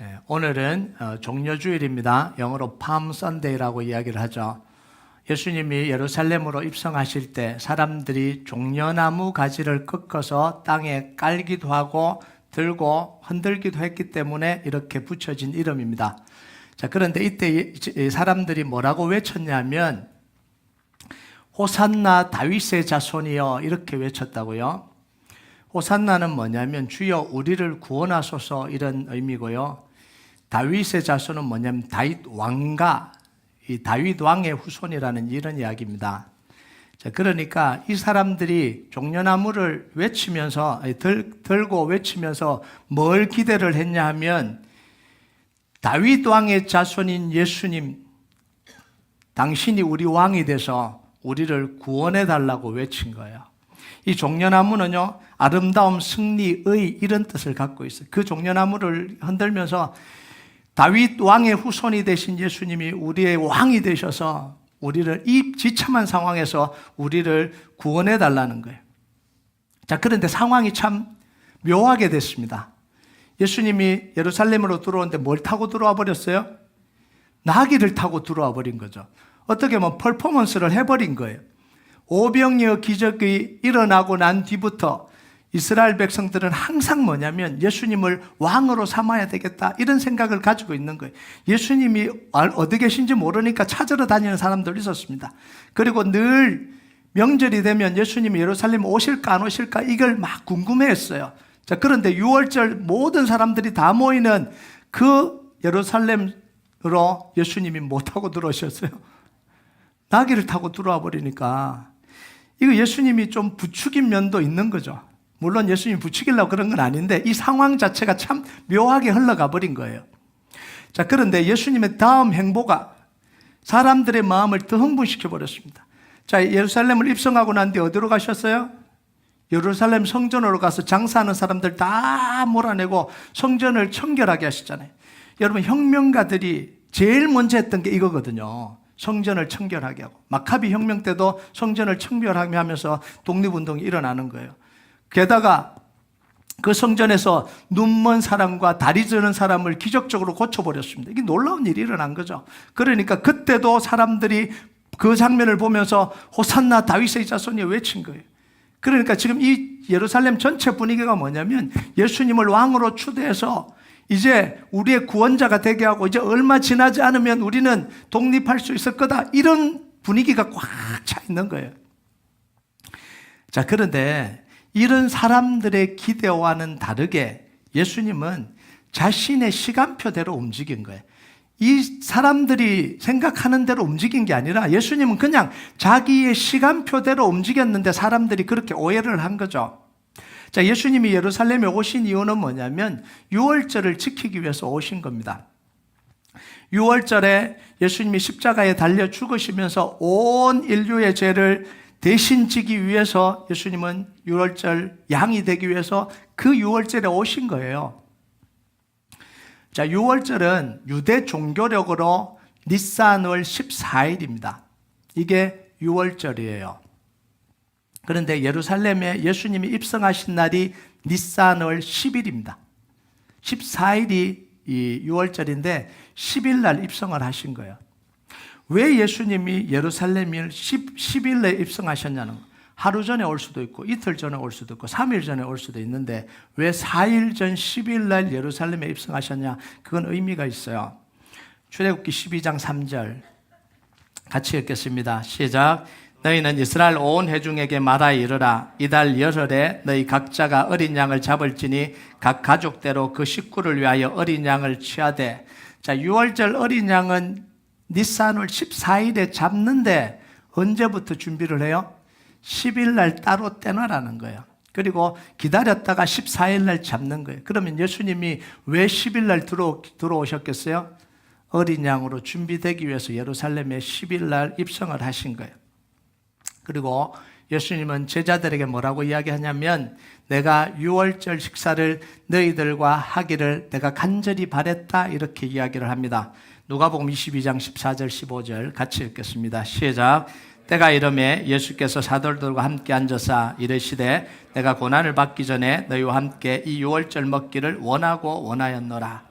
예, 오늘은 어, 종려주일입니다. 영어로 팜 선데이라고 이야기를 하죠. 예수님이 예루살렘으로 입성하실 때 사람들이 종려나무 가지를 꺾어서 땅에 깔기도 하고 들고 흔들기도 했기 때문에 이렇게 붙여진 이름입니다. 자, 그런데 이때 사람들이 뭐라고 외쳤냐면 호산나 다윗의 자손이여 이렇게 외쳤다고요. 호산나는 뭐냐면 주여 우리를 구원하소서 이런 의미고요. 다윗의 자손은 뭐냐면 다윗 왕가 이 다윗 왕의 후손이라는 이런 이야기입니다. 자, 그러니까 이 사람들이 종려나무를 외치면서 들, 들고 외치면서 뭘 기대를 했냐 하면 다윗 왕의 자손인 예수님 당신이 우리 왕이 돼서 우리를 구원해 달라고 외친 거예요. 이 종려나무는요, 아름다움, 승리, 의 이런 뜻을 갖고 있어요. 그 종려나무를 흔들면서 다윗 왕의 후손이 되신 예수님이 우리의 왕이 되셔서 우리를 이 지참한 상황에서 우리를 구원해 달라는 거예요. 자, 그런데 상황이 참 묘하게 됐습니다. 예수님이 예루살렘으로 들어오는데 뭘 타고 들어와 버렸어요? 나귀를 타고 들어와 버린 거죠. 어떻게 보면 퍼포먼스를 해버린 거예요. 오병이어 기적이 일어나고 난 뒤부터 이스라엘 백성들은 항상 뭐냐면 예수님을 왕으로 삼아야 되겠다 이런 생각을 가지고 있는 거예요. 예수님이 어디 계신지 모르니까 찾으러 다니는 사람들 있었습니다. 그리고 늘 명절이 되면 예수님이 예루살렘 오실까 안 오실까 이걸 막 궁금해했어요. 자 그런데 6월절 모든 사람들이 다 모이는 그 예루살렘으로 예수님이 못 타고 들어오셨어요. 나귀를 타고 들어와 버리니까 이거 예수님이 좀 부추긴 면도 있는 거죠. 물론 예수님이 부추기려고 그런 건 아닌데 이 상황 자체가 참 묘하게 흘러가 버린 거예요. 자, 그런데 예수님의 다음 행보가 사람들의 마음을 더 흥분시켜 버렸습니다. 자, 예루살렘을 입성하고 난 뒤 어디로 가셨어요? 예루살렘 성전으로 가서 장사하는 사람들 다 몰아내고 성전을 청결하게 하시잖아요. 여러분, 혁명가들이 제일 먼저 했던 게 이거거든요. 성전을 청결하게 하고. 마카비 혁명 때도 성전을 청결하게 하면서 독립운동이 일어나는 거예요. 게다가 그 성전에서 눈먼 사람과 다리 저는 사람을 기적적으로 고쳐버렸습니다. 이게 놀라운 일이 일어난 거죠. 그러니까 그때도 사람들이 그 장면을 보면서 호산나 다윗의 자손이 외친 거예요. 그러니까 지금 이 예루살렘 전체 분위기가 뭐냐면 예수님을 왕으로 추대해서 이제 우리의 구원자가 되게 하고 이제 얼마 지나지 않으면 우리는 독립할 수 있을 거다. 이런 분위기가 꽉 차 있는 거예요. 자, 그런데 이런 사람들의 기대와는 다르게 예수님은 자신의 시간표대로 움직인 거예요. 이 사람들이 생각하는 대로 움직인 게 아니라 예수님은 그냥 자기의 시간표대로 움직였는데 사람들이 그렇게 오해를 한 거죠. 자, 예수님이 예루살렘에 오신 이유는 뭐냐면 6월절을 지키기 위해서 오신 겁니다. 6월절에 예수님이 십자가에 달려 죽으시면서 온 인류의 죄를 대신 지기 위해서 예수님은 6월절 양이 되기 위해서 그 6월절에 오신 거예요. 자, 6월절은 유대 종교력으로 니산월 14일입니다. 이게 6월절이에요. 그런데 예루살렘에 예수님이 입성하신 날이 니산월 10일입니다. 14일이 이 6월절인데 10일 날 입성을 하신 거예요. 왜 예수님이 예루살렘을 10, 10일에 입성하셨냐는 거. 하루 전에 올 수도 있고 이틀 전에 올 수도 있고 3일 전에 올 수도 있는데 왜 4일 전 10일 날 예루살렘에 입성하셨냐? 그건 의미가 있어요. 출애굽기 12장 3절 같이 읽겠습니다. 시작. 너희는 이스라엘 온 회중에게 말하 이르라 이달 열흘에 너희 각자가 어린 양을 잡을지니 각 가족대로 그 식구를 위하여 어린 양을 취하되 자 6월절 어린 양은 니산월 14일에 잡는데 언제부터 준비를 해요? 10일 날 따로 떼놔라는 거예요. 그리고 기다렸다가 14일 날 잡는 거예요. 그러면 예수님이 왜 10일 날 들어, 들어오셨겠어요? 어린 양으로 준비되기 위해서 예루살렘에 10일 날 입성을 하신 거예요. 그리고 예수님은 제자들에게 뭐라고 이야기하냐면 내가 6월절 식사를 너희들과 하기를 내가 간절히 바랬다 이렇게 이야기를 합니다. 누가복음 22장 14절 15절 같이 읽겠습니다. 시작. 때가 이름에 예수께서 사도들과 함께 앉아서 이르시되 내가 고난을 받기 전에 너희와 함께 이 6월절 먹기를 원하고 원하였노라.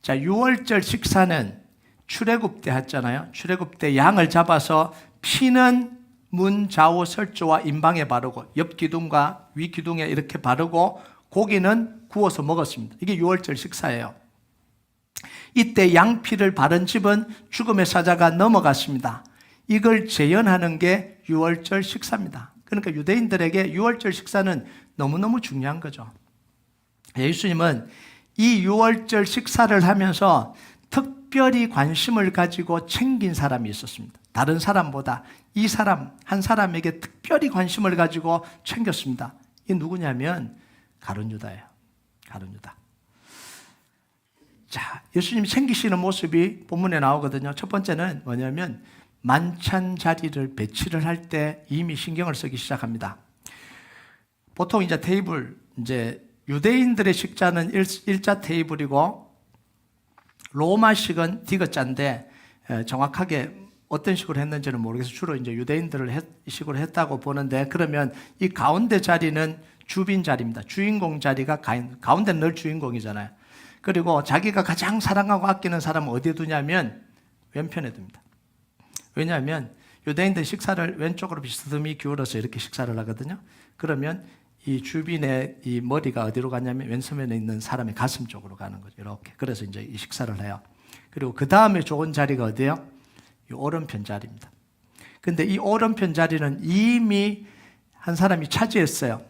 자, 6월절 식사는 출애굽 때 했잖아요. 출애굽 때 양을 잡아서 피는 문 좌우 설조와 임방에 바르고 옆 기둥과 위 기둥에 이렇게 바르고 고기는 구워서 먹었습니다. 이게 6월절 식사예요. 이때 양피를 바른 집은 죽음의 사자가 넘어갔습니다. 이걸 재현하는 게 6월절 식사입니다. 그러니까 유대인들에게 6월절 식사는 너무너무 중요한 거죠. 예수님은 이 6월절 식사를 하면서 특별히 관심을 가지고 챙긴 사람이 있었습니다. 다른 사람보다 이 사람, 한 사람에게 특별히 관심을 가지고 챙겼습니다. 이 누구냐면 가룟유다예요. 가룟유다. 자, 예수님이 챙기시는 모습이 본문에 나오거든요. 첫 번째는 뭐냐면 만찬 자리를 배치를 할 때 이미 신경을 쓰기 시작합니다. 보통 이제 테이블 이제 유대인들의 식자는 일, 자 테이블이고 로마식은 디귿자인데 에, 정확하게 어떤 식으로 했는지는 모르겠어요. 주로 이제 유대인들을 했, 식으로 했다고 보는데 그러면 이 가운데 자리는 주빈 자리입니다. 주인공 자리가 가운데 늘 주인공이잖아요. 그리고 자기가 가장 사랑하고 아끼는 사람은 어디에 두냐면 왼편에 둡니다. 왜냐하면 유대인들 식사를 왼쪽으로 비스듬히 기울어서 이렇게 식사를 하거든요. 그러면 이 주빈의 이 머리가 어디로 가냐면 왼손에 있는 사람의 가슴 쪽으로 가는 거죠. 이렇게. 그래서 이제 이 식사를 해요. 그리고 그 다음에 좋은 자리가 어디예요? 이 오른편 자리입니다. 근데 이 오른편 자리는 이미 한 사람이 차지했어요.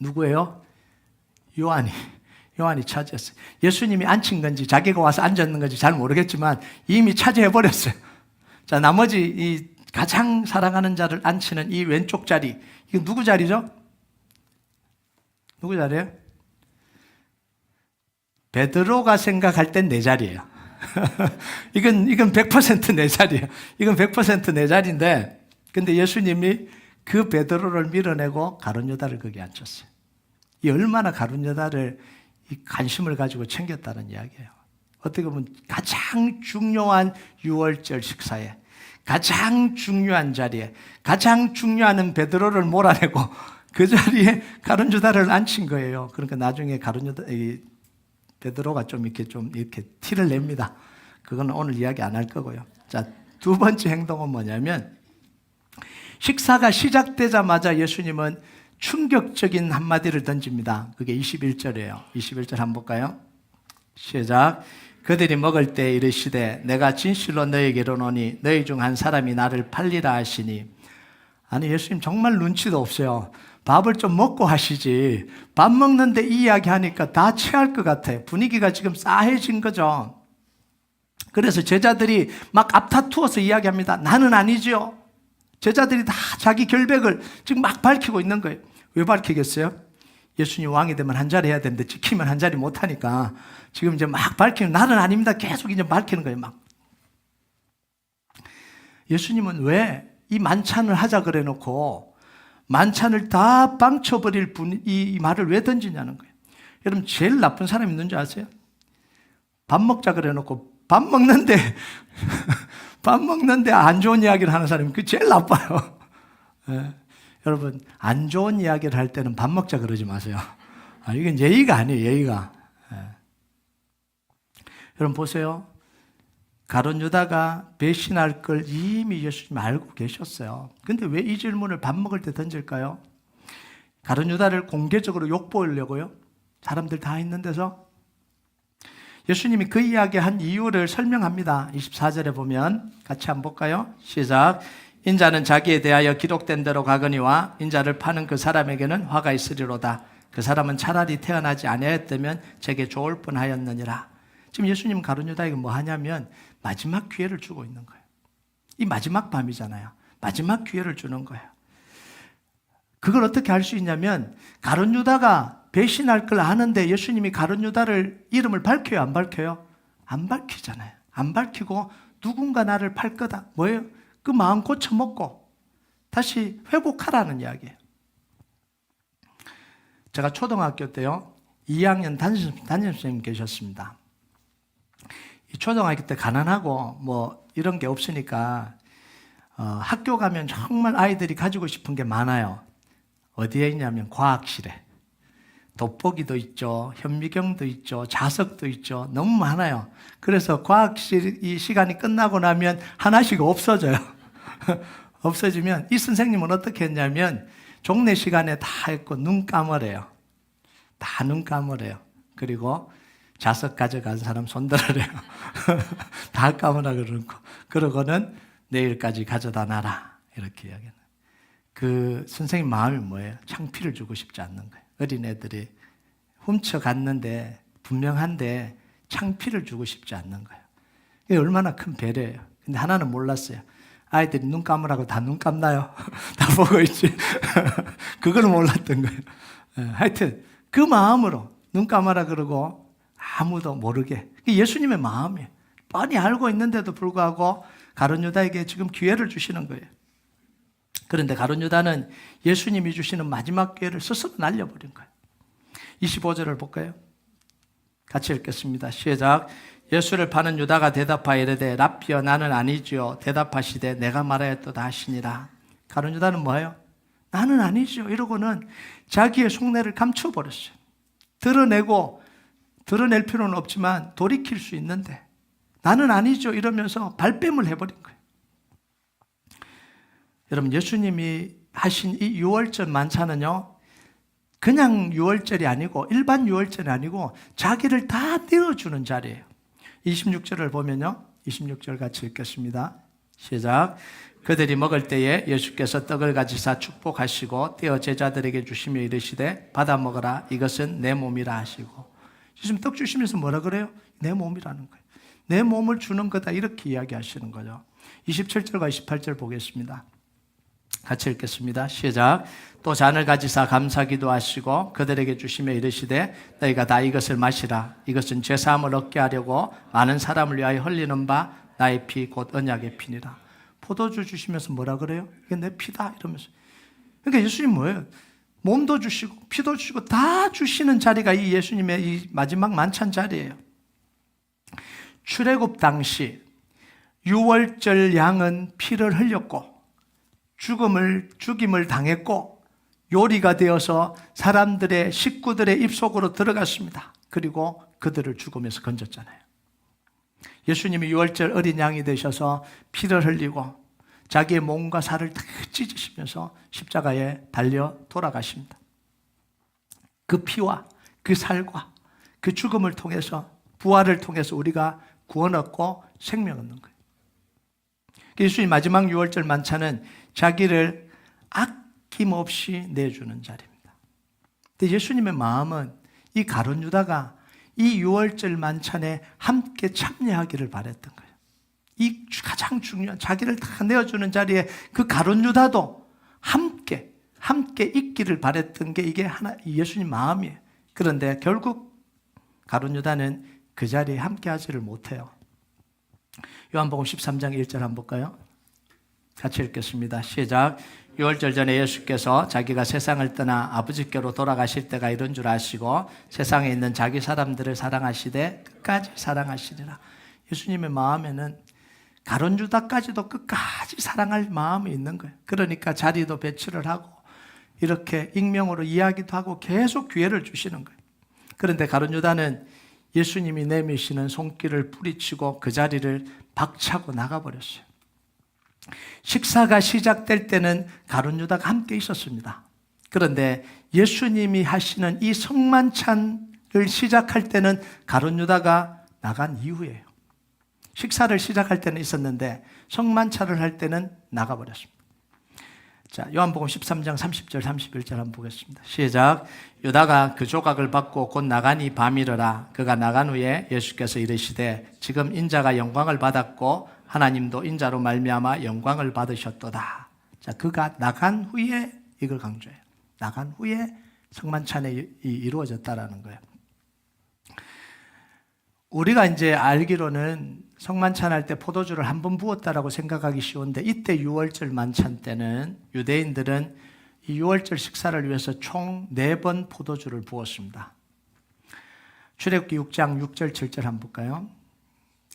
누구예요? 요한이. 요한이 차지했어요. 예수님이 앉힌 건지 자기가 와서 앉았는 건지 잘 모르겠지만 이미 차지해 버렸어요. 자, 나머지 이 가장 사랑하는 자를 앉히는 이 왼쪽 자리. 이거 누구 자리죠? 누구 자리예요? 베드로가 생각할 땐 내 자리예요. 이건 이건 100%내 자리예요. 이건 100%내 자리인데 근데 예수님이 그 베드로를 밀어내고 가룟 유다를 거기 앉혔어요. 이 얼마나 가룟 유다를 관심을 가지고 챙겼다는 이야기예요. 어떻게 보면 가장 중요한 6월절 식사에 가장 중요한 자리에 가장 중요한 베드로를 몰아내고 그 자리에 가룟 유다를 앉힌 거예요. 그러니까 나중에 가룟 유다 베드로가 좀 이렇게 좀 이렇게 티를 냅니다. 그건 오늘 이야기 안 할 거고요. 자, 두 번째 행동은 뭐냐면 식사가 시작되자마자 예수님은 충격적인 한마디를 던집니다. 그게 21절이에요. 21절 한번 볼까요? 시작. 그들이 먹을 때 이르시되 내가 진실로 너에게로 노니 너희 중 한 사람이 나를 팔리라 하시니 아니 예수님 정말 눈치도 없어요. 밥을 좀 먹고 하시지. 밥 먹는데 이 이야기 하니까 다 취할 것 같아. 분위기가 지금 싸해진 거죠. 그래서 제자들이 막 앞다투어서 이야기합니다. 나는 아니죠. 제자들이 다 자기 결백을 지금 막 밝히고 있는 거예요. 왜 밝히겠어요? 예수님 왕이 되면 한 자리 해야 되는데 지키면 한 자리 못 하니까 지금 이제 막 밝히는 나는 아닙니다. 계속 이제 밝히는 거예요. 막 예수님은 왜 이 만찬을 하자 그래 놓고 만찬을 다 빵쳐버릴 분, 이, 말을 왜 던지냐는 거예요. 여러분, 제일 나쁜 사람이 있는 줄 아세요? 밥 먹자 그래 놓고 밥 먹는데, 밥 먹는데 안 좋은 이야기를 하는 사람이 그 제일 나빠요. 예. 여러분, 안 좋은 이야기를 할 때는 밥 먹자 그러지 마세요. 아, 이건 예의가 아니에요, 예의가. 예. 여러분 보세요. 가론 유다가 배신할 걸 이미 예수님 알고 계셨어요. 근데 왜 이 질문을 밥 먹을 때 던질까요? 가론 유다를 공개적으로 욕보이려고요? 사람들 다 있는 데서? 예수님이 그 이야기 한 이유를 설명합니다. 24절에 보면 같이 한번 볼까요? 시작. 인자는 자기에 대하여 기록된 대로 가거니와 인자를 파는 그 사람에게는 화가 있으리로다. 그 사람은 차라리 태어나지 아니하였다면 제게 좋을 뻔하였느니라. 지금 예수님 가룟 유다에게 뭐 하냐면 마지막 기회를 주고 있는 거예요. 이 마지막 밤이잖아요. 마지막 기회를 주는 거예요. 그걸 어떻게 할수 있냐면 가룟 유다가 배신할 걸 아는데 예수님이 가룟 유다를 이름을 밝혀요, 안 밝혀요? 안 밝히잖아요. 안 밝히고 누군가 나를 팔 거다. 뭐예요? 그 마음 고쳐 먹고 다시 회복하라는 이야기예요. 제가 초등학교 때요. 2학년 담임, 선생님 계셨습니다. 초등학교 때 가난하고 뭐 이런 게 없으니까 어, 학교 가면 정말 아이들이 가지고 싶은 게 많아요. 어디에 있냐면 과학실에. 돋보기도 있죠. 현미경도 있죠. 자석도 있죠. 너무 많아요. 그래서 과학실 이 시간이 끝나고 나면 하나씩 없어져요. 없어지면 이 선생님은 어떻게 했냐면 종례 시간에 다 했고 눈 감으래요. 다 눈 감으래요. 그리고 자석 가져간 사람 손들으래요. 다 감으라 그러고 그러고는 내일까지 가져다 놔라 이렇게 이야기하는. 그 선생님 마음이 뭐예요? 창피를 주고 싶지 않는 거예요. 어린애들이 훔쳐갔는데 분명한데 창피를 주고 싶지 않는 거예요. 이게 얼마나 큰 배려예요. 근데 하나는 몰랐어요. 아이들이 눈 감으라고 다 눈 감나요? 다 보고 있지. 그걸 몰랐던 거예요. 예, 하여튼 그 마음으로 눈 감아라 그러고 아무도 모르게. 예수님의 마음이에요. 뻔히 알고 있는데도 불구하고 가룟 유다에게 지금 기회를 주시는 거예요. 그런데 가룟 유다는 예수님이 주시는 마지막 기회를 스스로 날려버린 거예요. 25절을 볼까요? 같이 읽겠습니다. 시작. 예수를 파는 유다가 대답하여 이르되 라피어 나는 아니지요. 대답하시되 내가 말하였도다 하시니라. 가룟 유다는 뭐예요? 나는 아니죠. 이러고는 자기의 속내를 감춰버렸어요. 드러내고 드러낼 필요는 없지만 돌이킬 수 있는데 나는 아니죠. 이러면서 발뺌을 해버린 거예요. 여러분 예수님이 하신 이 유월절 만찬은요. 그냥 유월절이 아니고 일반 유월절이 아니고 자기를 다 떼어주는 자리예요. 26절을 보면요. 26절 같이 읽겠습니다. 시작. 그들이 먹을 때에 예수께서 떡을 가지사 축복하시고 떼어 제자들에게 주시며 이르시되 받아 먹어라 이것은 내 몸이라 하시고 예수님 떡 주시면서 뭐라 그래요? 내 몸이라는 거예요. 내 몸을 주는 거다 이렇게 이야기하시는 거죠. 27절과 28절 보겠습니다. 같이 읽겠습니다. 시작. 또 잔을 가지사 감사기도 하시고 그들에게 주시며 이르시되 너희가 다 이것을 마시라. 이것은 죄 사함을 얻게 하려고 많은 사람을 위하여 흘리는 바 나의 피 곧 언약의 피니라. 포도주 주시면서 뭐라 그래요? 이게 내 피다 이러면서. 그러니까 예수님 뭐예요? 몸도 주시고 피도 주시고 다 주시는 자리가 이 예수님의 이 마지막 만찬 자리예요. 출애굽 당시 유월절 양은 피를 흘렸고 죽음을 죽임을 당했고 요리가 되어서 사람들의 식구들의 입속으로 들어갔습니다. 그리고 그들을 죽음에서 건졌잖아요. 예수님이 유월절 어린 양이 되셔서 피를 흘리고 자기의 몸과 살을 다 찢으시면서 십자가에 달려 돌아가십니다. 그 피와 그 살과 그 죽음을 통해서 부활을 통해서 우리가 구원 얻고 생명 얻는 거예요. 예수님 마지막 유월절 만찬은 자기를 아낌없이 내주는 자리입니다. 근데 예수님의 마음은 이 가론 유다가 이 유월절 만찬에 함께 참여하기를 바랬던 거예요. 이 가장 중요한 자기를 다 내어주는 자리에 그 가론 유다도 함께 함께 있기를 바랬던 게 이게 하나 예수님 마음이에요. 그런데 결국 가론 유다는 그 자리에 함께 하지를 못해요. 요한복음 13장 1절 한번 볼까요? 같이 읽겠습니다. 시작. 유월절 전에 예수께서 자기가 세상을 떠나 아버지께로 돌아가실 때가 이런 줄 아시고 세상에 있는 자기 사람들을 사랑하시되 끝까지 사랑하시리라. 예수님의 마음에는 가론 유다까지도 끝까지 사랑할 마음이 있는 거예요. 그러니까 자리도 배치를 하고 이렇게 익명으로 이야기도 하고 계속 기회를 주시는 거예요. 그런데 가론 유다는 예수님이 내미시는 손길을 뿌리치고 그 자리를 박차고 나가버렸어요. 식사가 시작될 때는 가론 유다가 함께 있었습니다. 그런데 예수님이 하시는 이 성만찬을 시작할 때는 가론 유다가 나간 이후예요. 식사를 시작할 때는 있었는데 성만찬을 할 때는 나가버렸습니다. 자, 요한복음 13장 30절 31절 한번 보겠습니다. 시작. 유다가 그 조각을 받고 곧 나가니 밤이르라. 그가 나간 후에 예수께서 이르시되 지금 인자가 영광을 받았고 하나님도 인자로 말미암아 영광을 받으셨도다. 자, 그가 나간 후에 이걸 강조해요. 나간 후에 성만찬이 이루어졌다라는 거예요. 우리가 이제 알기로는 성만찬 할 때 포도주를 한 번 부었다라고 생각하기 쉬운데 이때 6월절 만찬 때는 유대인들은 이 6월절 식사를 위해서 총네번 포도주를 부었습니다. 출애굽기 6장 6절 7절 한번 볼까요?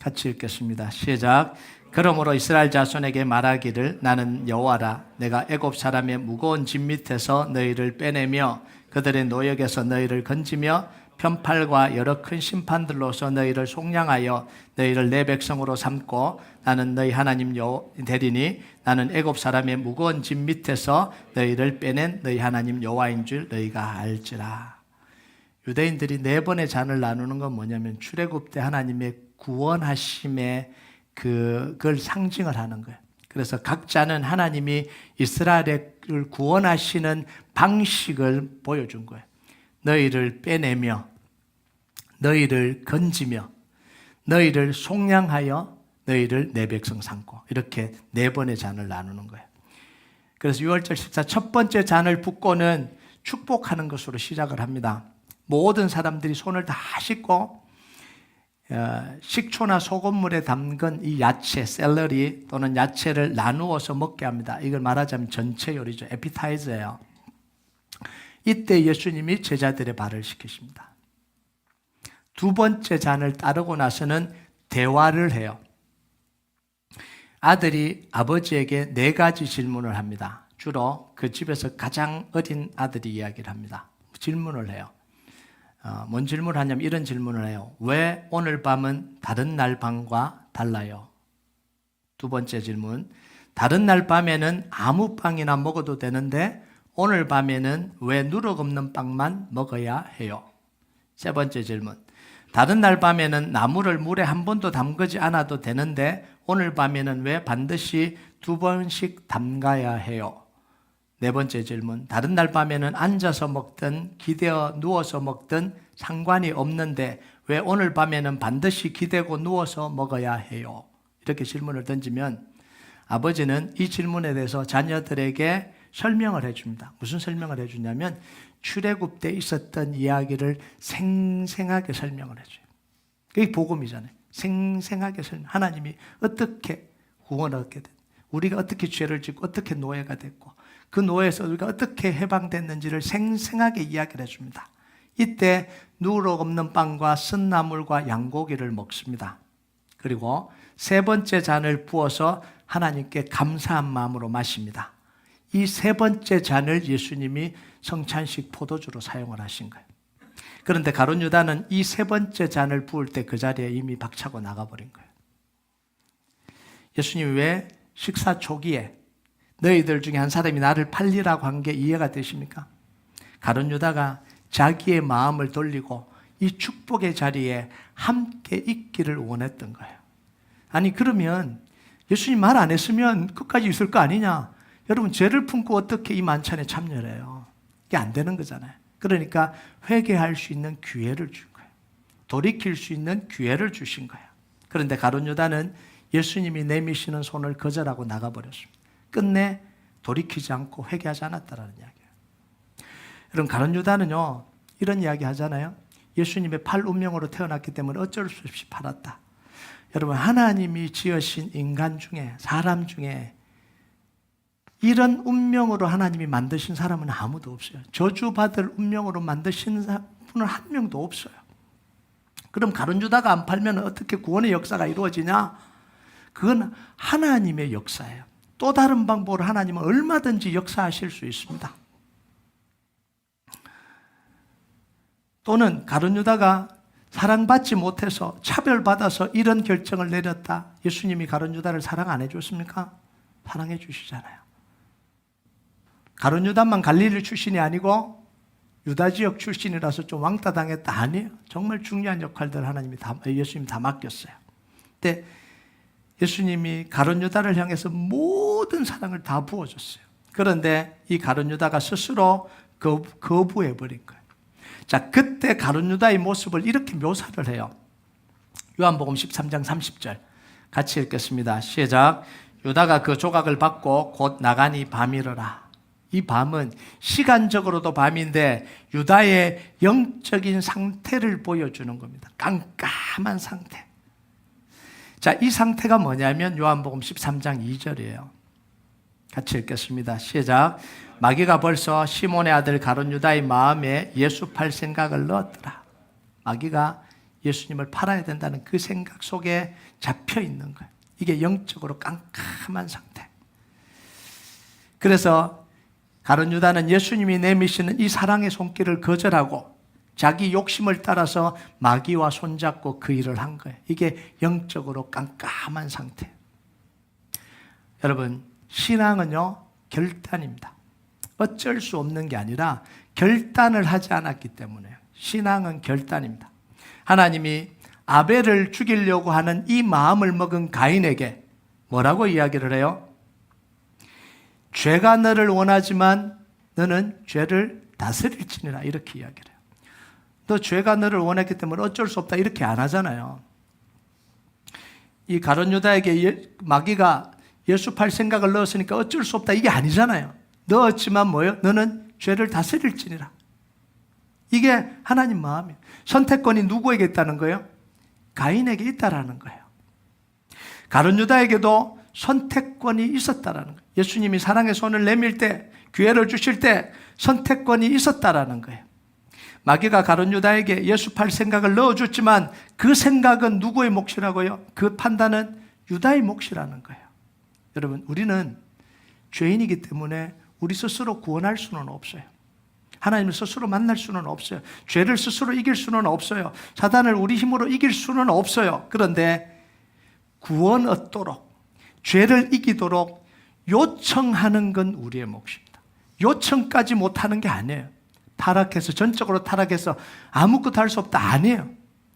같이 읽겠습니다. 시작. 그러므로 이스라엘 자손에게 말하기를 나는 여호와라 내가 애굽 사람의 무거운 짐 밑에서 너희를 빼내며 그들의 노역에서 너희를 건지며 편팔과 여러 큰 심판들로서 너희를 속량하여 너희를 내 백성으로 삼고 나는 너희 하나님 여 되리니 나는 애굽 사람의 무거운 짐 밑에서 너희를 빼낸 너희 하나님 여호와인 줄 너희가 알지라. 유대인들이 네 번의 잔을 나누는 건 뭐냐면 출애굽 때 하나님의 구원하심의 그, 그걸 상징을 하는 거예요. 그래서 각자는 하나님이 이스라엘을 구원하시는 방식을 보여준 거예요. 너희를 빼내며, 너희를 건지며, 너희를 속량하여 너희를 내 백성 삼고 이렇게 네 번의 잔을 나누는 거예요. 그래서 6월절 식사 첫 번째 잔을 붓고는 축복하는 것으로 시작을 합니다. 모든 사람들이 손을 다 씻고 어, 식초나 소금물에 담근 이 야채, 샐러리 또는 야채를 나누어서 먹게 합니다. 이걸 말하자면 전체 요리죠. 에피타이저예요. 이때 예수님이 제자들의 발을 씻기십니다. 두 번째 잔을 따르고 나서는 대화를 해요. 아들이 아버지에게 네 가지 질문을 합니다. 주로 그 집에서 가장 어린 아들이 이야기를 합니다. 질문을 해요. 어, 뭔 질문을 하냐면 이런 질문을 해요. 왜 오늘 밤은 다른 날 밤과 달라요? 두 번째 질문. 다른 날 밤에는 아무 빵이나 먹어도 되는데 오늘 밤에는 왜 누룩 없는 빵만 먹어야 해요? 세 번째 질문. 다른 날 밤에는 나무를 물에 한 번도 담그지 않아도 되는데 오늘 밤에는 왜 반드시 두 번씩 담가야 해요? 네 번째 질문. 다른 날 밤에는 앉아서 먹든 기대어 누워서 먹든 상관이 없는데 왜 오늘 밤에는 반드시 기대고 누워서 먹어야 해요? 이렇게 질문을 던지면 아버지는 이 질문에 대해서 자녀들에게 설명을 해줍니다. 무슨 설명을 해주냐면 출애굽 때 있었던 이야기를 생생하게 설명을 해줘요. 그게 복음이잖아요. 생생하게 설명. 하나님이 어떻게 구원을 얻게 됐, 우리가 어떻게 죄를 짓고 어떻게 노예가 됐고 그 노예에서 우리가 어떻게 해방됐는지를 생생하게 이야기를 해줍니다. 이때 누룩 없는 빵과 쓴 나물과 양고기를 먹습니다. 그리고 세 번째 잔을 부어서 하나님께 감사한 마음으로 마십니다. 이 세 번째 잔을 예수님이 성찬식 포도주로 사용을 하신 거예요. 그런데 가론 유다는 이 세 번째 잔을 부을 때 그 자리에 이미 박차고 나가버린 거예요. 예수님이 왜 식사 초기에 너희들 중에 한 사람이 나를 팔리라고 한 게 이해가 되십니까? 가론 유다가 자기의 마음을 돌리고 이 축복의 자리에 함께 있기를 원했던 거예요. 아니 그러면 예수님 말 안 했으면 끝까지 있을 거 아니냐? 여러분 죄를 품고 어떻게 이 만찬에 참여를 해요? 이게 안 되는 거잖아요. 그러니까 회개할 수 있는 기회를 준 거예요. 돌이킬 수 있는 기회를 주신 거예요. 그런데 가론 유다는 예수님이 내미시는 손을 거절하고 나가버렸습니다. 끝내 돌이키지 않고 회개하지 않았다라는 이야기예요. 여러분 가론 유다는요 이런 이야기 하잖아요. 예수님의 팔 운명으로 태어났기 때문에 어쩔 수 없이 팔았다. 여러분 하나님이 지으신 인간 중에 사람 중에 이런 운명으로 하나님이 만드신 사람은 아무도 없어요. 저주받을 운명으로 만드신 분은 한 명도 없어요. 그럼 가론 유다가 안 팔면 어떻게 구원의 역사가 이루어지냐? 그건 하나님의 역사예요. 또 다른 방법으로 하나님은 얼마든지 역사하실 수 있습니다. 또는 가룟 유다가 사랑받지 못해서 차별받아서 이런 결정을 내렸다. 예수님이 가룟 유다를 사랑 안 해줬습니까? 사랑해 주시잖아요. 가룟 유다만 갈릴리 출신이 아니고 유다 지역 출신이라서 좀 왕따 당했다 아니에요. 정말 중요한 역할들 하나님이 다 예수님 다 맡겼어요. 근데 예수님이 가론 유다를 향해서 모든 사랑을 다 부어줬어요. 그런데 이 가론 유다가 스스로 거부 해 버린 거예요. 자, 그때 가론 유다의 모습을 이렇게 묘사를 해요. 요한복음 13장 30절 같이 읽겠습니다. 시작. 유다가 그 조각을 받고 곧 나가니 밤이러라. 이 밤은 시간적으로도 밤인데 유다의 영적인 상태를 보여주는 겁니다. 깜깜한 상태. 자, 이 상태가 뭐냐면 요한복음 13장 2절이에요. 같이 읽겠습니다. 시작. 마귀가 벌써 시몬의 아들 가론 유다의 마음에 예수 팔 생각을 넣었더라. 마귀가 예수님을 팔아야 된다는 그 생각 속에 잡혀 있는 거예요. 이게 영적으로 깜깜한 상태. 그래서 가론 유다는 예수님이 내미시는 이 사랑의 손길을 거절하고 자기 욕심을 따라서 마귀와 손잡고 그 일을 한 거예요. 이게 영적으로 깜깜한 상태. 여러분, 신앙은요, 결단입니다. 어쩔 수 없는 게 아니라 결단을 하지 않았기 때문에 신앙은 결단입니다. 하나님이 아벨을 죽이려고 하는 이 마음을 먹은 가인에게 뭐라고 이야기를 해요? 죄가 너를 원하지만 너는 죄를 다스릴지니라 이렇게 이야기를 해요. 너 죄가 너를 원했기 때문에 어쩔 수 없다 이렇게 안 하잖아요. 이 가론 유다에게 예- 마귀가 예수 팔 생각을 넣었으니까 어쩔 수 없다 이게 아니잖아요. 넣었지만 뭐요? 너는 죄를 다스릴지니라. 이게 하나님 마음이에요. 선택권이 누구에게 있다는 거예요? 가인에게 있다라는 거예요. 가론 유다에게도 선택권이 있었다라는 거예요. 예수님이 사랑의 손을 내밀 때, 기회를 주실 때 선택권이 있었다라는 거예요. 마귀가 가론 유다에게 예수 팔 생각을 넣어줬지만 그 생각은 누구의 몫이라고요? 그 판단은 유다의 몫이라는 거예요. 여러분, 우리는 죄인이기 때문에 우리 스스로 구원할 수는 없어요. 하나님을 스스로 만날 수는 없어요. 죄를 스스로 이길 수는 없어요. 사단을 우리 힘으로 이길 수는 없어요. 그런데 구원 얻도록, 죄를 이기도록 요청하는 건 우리의 몫입니다. 요청까지 못하는 게 아니에요. 타락해서, 전적으로 타락해서 아무것도 할 수 없다. 아니에요.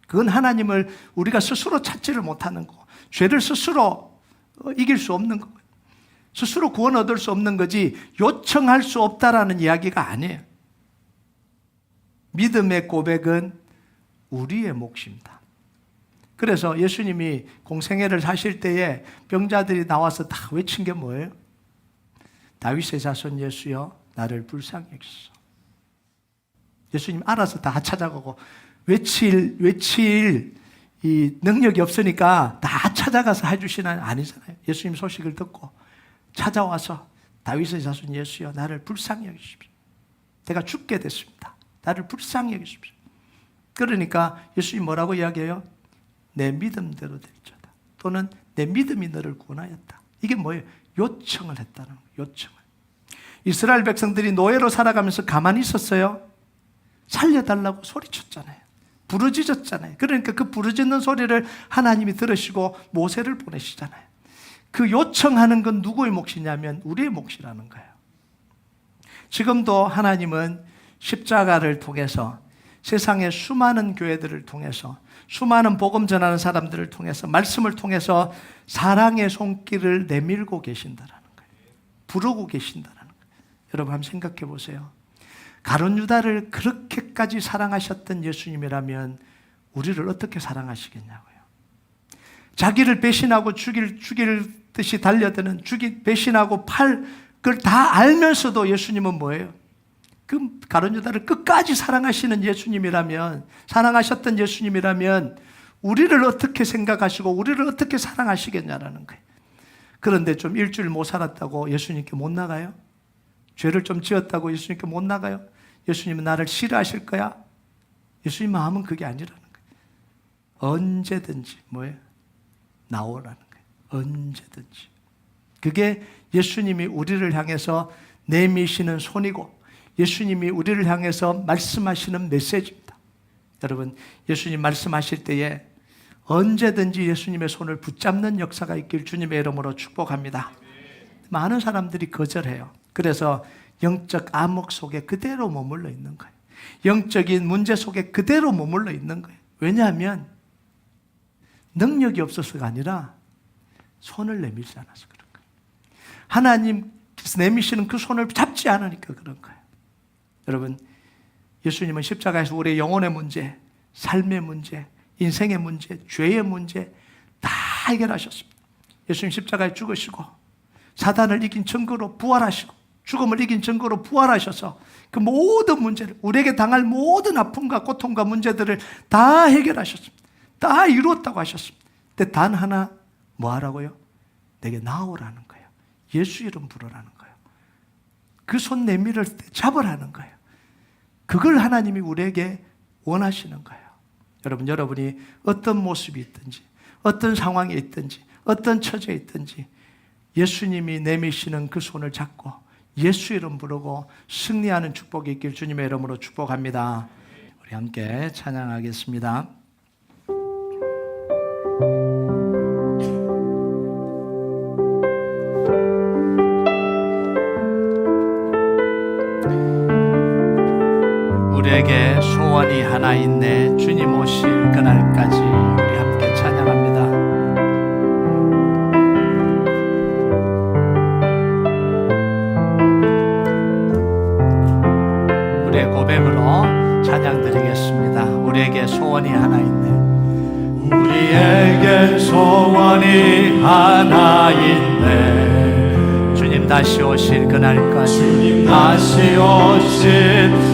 그건 하나님을 우리가 스스로 찾지를 못하는 거고, 죄를 스스로 어, 이길 수 없는 거예요. 스스로 구원 얻을 수 없는 거지, 요청할 수 없다라는 이야기가 아니에요. 믿음의 고백은 우리의 몫입니다. 그래서 예수님이 공생애를 하실 때에 병자들이 나와서 다 외친 게 뭐예요? 다윗의 자손 예수여 나를 불쌍히 여기소서. 예수님 알아서 다 찾아가고 외칠 외칠 이 능력이 없으니까 다 찾아가서 해주시는 아니잖아요. 예수님 소식을 듣고 찾아와서 다윗의 자손 예수여 나를 불쌍히 여기십시오. 내가 죽게 됐습니다. 나를 불쌍히 여기십시오. 그러니까 예수님 뭐라고 이야기해요? 내 믿음대로 될지어다. 또는 내 믿음이 너를 구원하였다. 이게 뭐예요? 요청을 했다는 거예요. 요청을. 이스라엘 백성들이 노예로 살아가면서 가만히 있었어요. 살려달라고 소리쳤잖아요. 부르짖었잖아요. 그러니까 그 부르짖는 소리를 하나님이 들으시고 모세를 보내시잖아요. 그 요청하는 건 누구의 몫이냐면 우리의 몫이라는 거예요. 지금도 하나님은 십자가를 통해서 세상의 수많은 교회들을 통해서 수많은 복음 전하는 사람들을 통해서 말씀을 통해서 사랑의 손길을 내밀고 계신다라는 거예요. 부르고 계신다라는 거예요. 여러분 한번 생각해 보세요. 가론 유다를 그렇게까지 사랑하셨던 예수님이라면 우리를 어떻게 사랑하시겠냐고요. 자기를 배신하고 죽일 죽일 듯이 달려드는 죽이 배신하고 팔 그걸 다 알면서도 예수님은 뭐예요? 그 가론 유다를 끝까지 사랑하시는 예수님이라면 사랑하셨던 예수님이라면 우리를 어떻게 생각하시고 우리를 어떻게 사랑하시겠냐라는 거예요. 그런데 좀 일주일 못 살았다고 예수님께 못 나가요? 죄를 좀 지었다고 예수님께 못 나가요? 예수님은 나를 싫어하실 거야? 예수님 마음은 그게 아니라는 거예요. 언제든지 뭐예요? 나오라는 거예요. 언제든지. 그게 예수님이 우리를 향해서 내미시는 손이고 예수님이 우리를 향해서 말씀하시는 메시지입니다. 여러분, 예수님 말씀하실 때에 언제든지 예수님의 손을 붙잡는 역사가 있길 주님의 이름으로 축복합니다. 많은 사람들이 거절해요. 그래서 영적 암흑 속에 그대로 머물러 있는 거예요. 영적인 문제 속에 그대로 머물러 있는 거예요. 왜냐하면 능력이 없어서가 아니라 손을 내밀지 않아서 그런 거예요. 하나님께서 내미시는 그 손을 잡지 않으니까 그런 거예요. 여러분, 예수님은 십자가에서 우리의 영혼의 문제, 삶의 문제, 인생의 문제, 죄의 문제 다 해결하셨습니다. 예수님 십자가에 죽으시고 사단을 이긴 증거로 부활하시고 죽음을 이긴 증거로 부활하셔서 그 모든 문제를 우리에게 당할 모든 아픔과 고통과 문제들을 다 해결하셨습니다. 다 이루었다고 하셨습니다. 근데 단 하나 뭐 하라고요? 내게 나오라는 거예요. 예수 이름 부르라는 거예요. 그 손 내밀을 때 잡으라는 거예요. 그걸 하나님이 우리에게 원하시는 거예요. 여러분, 여러분이 어떤 모습이 있든지, 어떤 상황에 있든지, 어떤 처지에 있든지, 예수님이 내미시는 그 손을 잡고 예수 이름 부르고 승리하는 축복이 있길 주님의 이름으로 축복합니다. 우리 함께 찬양하겠습니다. 소원이 하나 있네 주님 오실 그날까지 우리 함께 찬양합니다. 우리의 고백으로 찬양 드리겠습니다. 우리에게 소원이 하나 있네. 우리에게 소원이 하나 있네 주님 다시 오실 그날까지 주님 다시 오신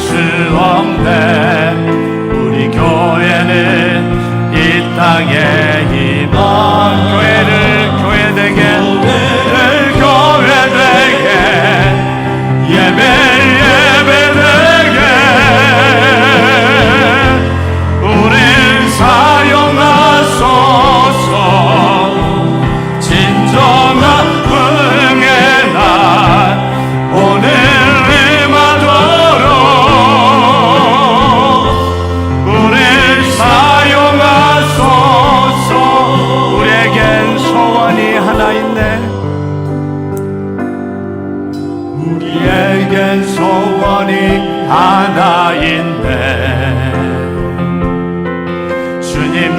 막을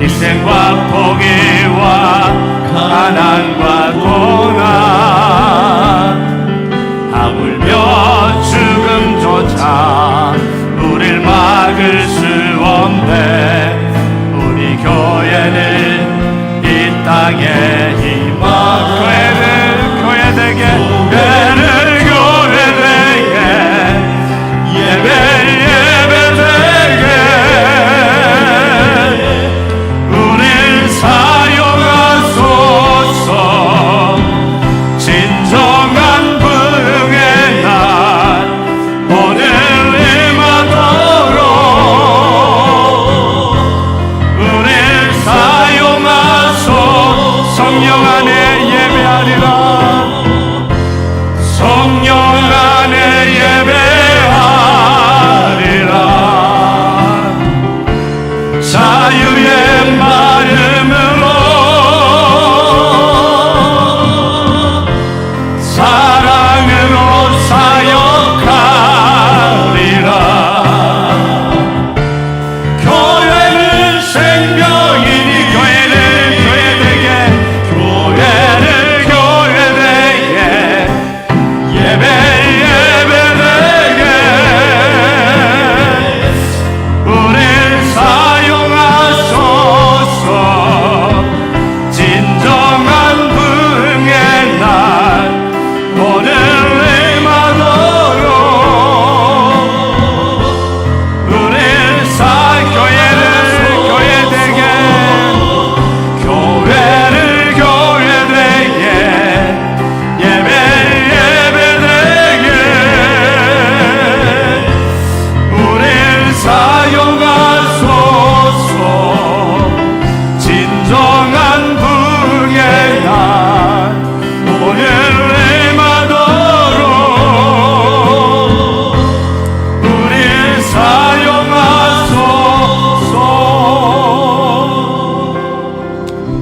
인생과 포기와 가난과 고난. 하물며 죽음조차 우릴 막을 수 없네. 우리 교회는 이 땅에 희망